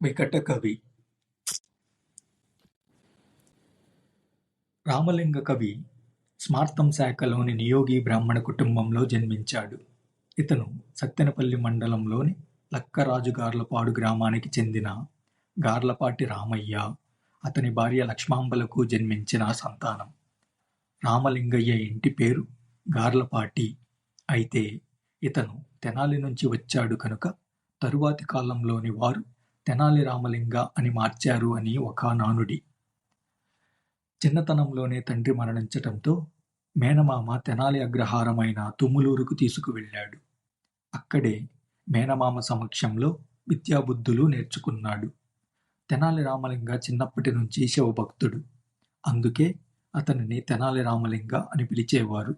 వికటకవి రామలింగ కవి శాఖలోని నియోగి బ్రాహ్మణ కుటుంబంలో జన్మించాడు. ఇతను సత్తెనపల్లి మండలంలోని లక్కరాజుగార్లపాడు గ్రామానికి చెందిన గార్లపాటి రామయ్య, అతని భార్య లక్ష్మాంబలకు జన్మించిన సంతానం. రామలింగయ్య ఇంటి పేరు గార్లపాటి. అయితే ఇతను తెనాలి నుంచి వచ్చాడు కనుక తరువాతి కాలంలోని వారు తెనాలి రామలింగ అని మార్చారు అని ఒక నానుడి. చిన్నతనంలోనే తండ్రి మరణించటంతో మేనమామ తెనాలి అగ్రహారమైన తుమ్ములూరుకు తీసుకువెళ్ళాడు. అక్కడే మేనమామ సమక్షంలో విద్యాబుద్ధులు నేర్చుకున్నాడు. తెనాలి రామలింగ చిన్నప్పటి నుంచి శివభక్తుడు. అందుకే అతనిని తెనాలి రామలింగ అని పిలిచేవారు.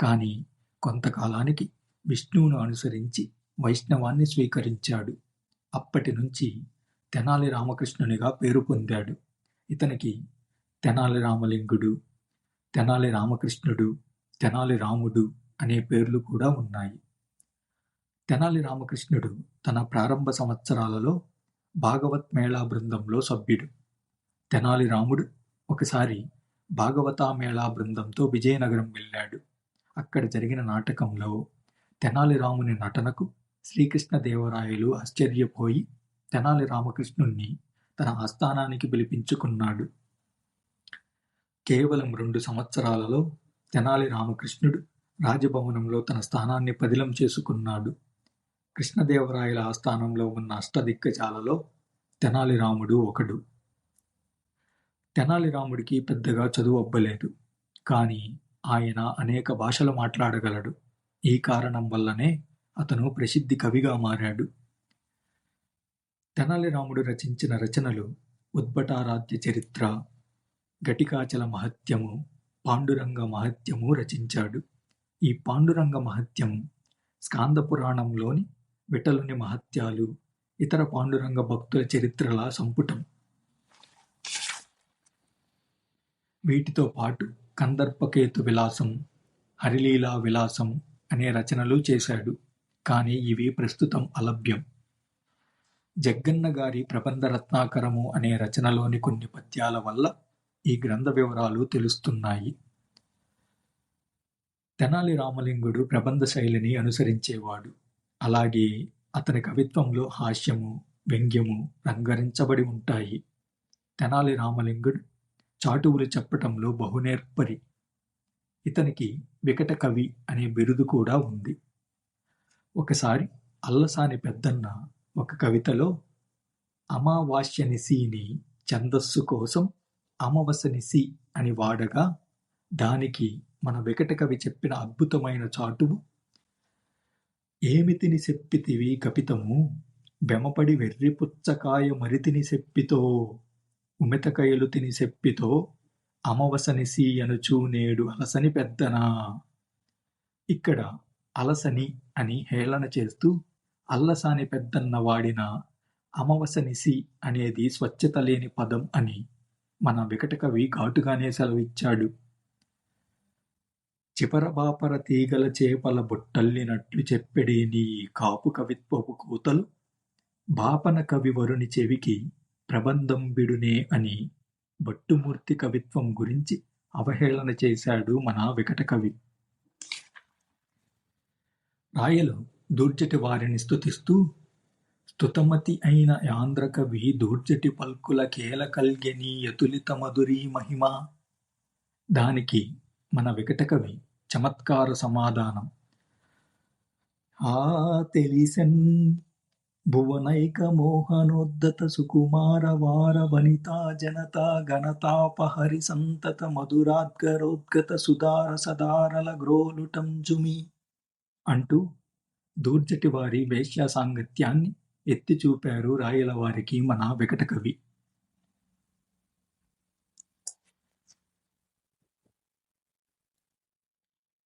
కానీ కొంతకాలానికి విష్ణువును అనుసరించి వైష్ణవాన్ని స్వీకరించాడు. అప్పటి నుంచి తెనాలి రామకృష్ణునిగా పేరు పొందాడు. ఇతనికి తెనాలి రామలింగుడు, తెనాలి రామకృష్ణుడు, తెనాలి రాముడు అనే పేర్లు కూడా ఉన్నాయి. తెనాలి రామకృష్ణుడు తన ప్రారంభ సంవత్సరాలలో భాగవత్ మేళా బృందంలో సభ్యుడు. తెనాలి రాముడు ఒకసారి భాగవతా మేళా బృందంతో విజయనగరం వెళ్ళాడు. అక్కడ జరిగిన నాటకంలో తెనాలి రాముని నటనకు శ్రీకృష్ణదేవరాయలు ఆశ్చర్యపోయి తెనాలి రామకృష్ణుణ్ణి తన ఆస్థానానికి పిలిపించుకున్నాడు. కేవలం రెండు సంవత్సరాలలో తెనాలి రామకృష్ణుడు రాజభవనంలో తన స్థానాన్ని పదిలం చేసుకున్నాడు. కృష్ణదేవరాయల ఆస్థానంలో ఉన్న అష్టదిగ్గజాలలో తెనాలి రాముడు ఒకడు. తెనాలి రాముడికి పెద్దగా చదువు అబ్బలేదు. కానీ ఆయన అనేక భాషలు మాట్లాడగలడు. ఈ కారణం వల్లనే అతను ప్రసిద్ధి కవిగా మారాడు. తెనాలి రాముడు రచించిన రచనలు ఉద్భటారాధ్య చరిత్ర, ఘటికాచల మహత్యము, పాండురంగ మహత్యము రచించాడు. ఈ పాండురంగ మహత్యం స్కాంద పురాణంలోని విఠలుని మహత్యాలు, ఇతర పాండురంగ భక్తుల చరిత్రల సంపుటం. వీటితో పాటు కందర్పకేతు విలాసం, హరిలీలా విలాసం అనే రచనలు చేశాడు. కానీ ఇవి ప్రస్తుతం అలభ్యం. జగ్గన్న గారి ప్రబంధ రత్నాకరము అనే రచనలోని కొన్ని పద్యాల వల్ల ఈ గ్రంథ వివరాలు తెలుస్తున్నాయి. తెనాలి రామలింగుడు ప్రబంధ శైలిని అనుసరించేవాడు. అలాగే అతని కవిత్వంలో హాస్యము, వ్యంగ్యము రంగరించబడి ఉంటాయి. తెనాలి రామలింగుడు చాటువులు చెప్పటంలో బహునేర్పరి. ఇతనికి వికట కవి అనే బిరుదు కూడా ఉంది. ఒకసారి అల్లసాని పెద్దన్న ఒక కవితలో అమావాస్యనిశీని ఛందస్సు కోసం అమవసనిశి అని వాడగా దానికి మన వికట కవి చెప్పిన అద్భుతమైన చాటువు ఏమితిని చెప్పితివి కపితము? బెమపడి వెర్రిపుచ్చకాయ మరితిని చెప్పితో ఉమెతకయలు తిని చెప్పితో అమవసనిసి అనుచూ నేడు అలసని పెద్దనా? ఇక్కడ అలసని అని హేళన చేస్తూ అల్లసాని పెద్దన్న వాడిన అమవసనిసి అనేది స్వచ్ఛత లేని పదం అని మన వికటకవి ఘాటుగానే సెలవిచ్చాడు. చిపరబాపర తీగల చేపల బొట్టల్లినట్లు చెప్పెడి నీ కాపు కవిత్వపు కూతలు బాపన కవి వరుని చెవికి ప్రబంధంబిడునే అని భట్టుమూర్తి కవిత్వం గురించి అవహేళన చేశాడు మన వికటకవి రాయలు దూర్జటి వారిని స్థుతిస్తూ స్తుతమతి అయిన యాంధ్రకవి దూర్జటి పల్కుల కేల కల్గెని యతులిత మధురీ మహిమ. దానికి మన వికటకవి చమత్కార సమాధానం. ఆ తెలిసెన్ భువనైక మోహనోద్దత సుకుమార వార వనితా జనతా గణతాపహరి సంతత మధురాద్గరోద్గత సుధార సదారల గ్రోలుటం జుమి. అంటూ దూర్జటి వారి వేశ్యా సాంగత్యాన్ని ఎత్తి చూపారు రాయల వారికి మన వెకటకవి.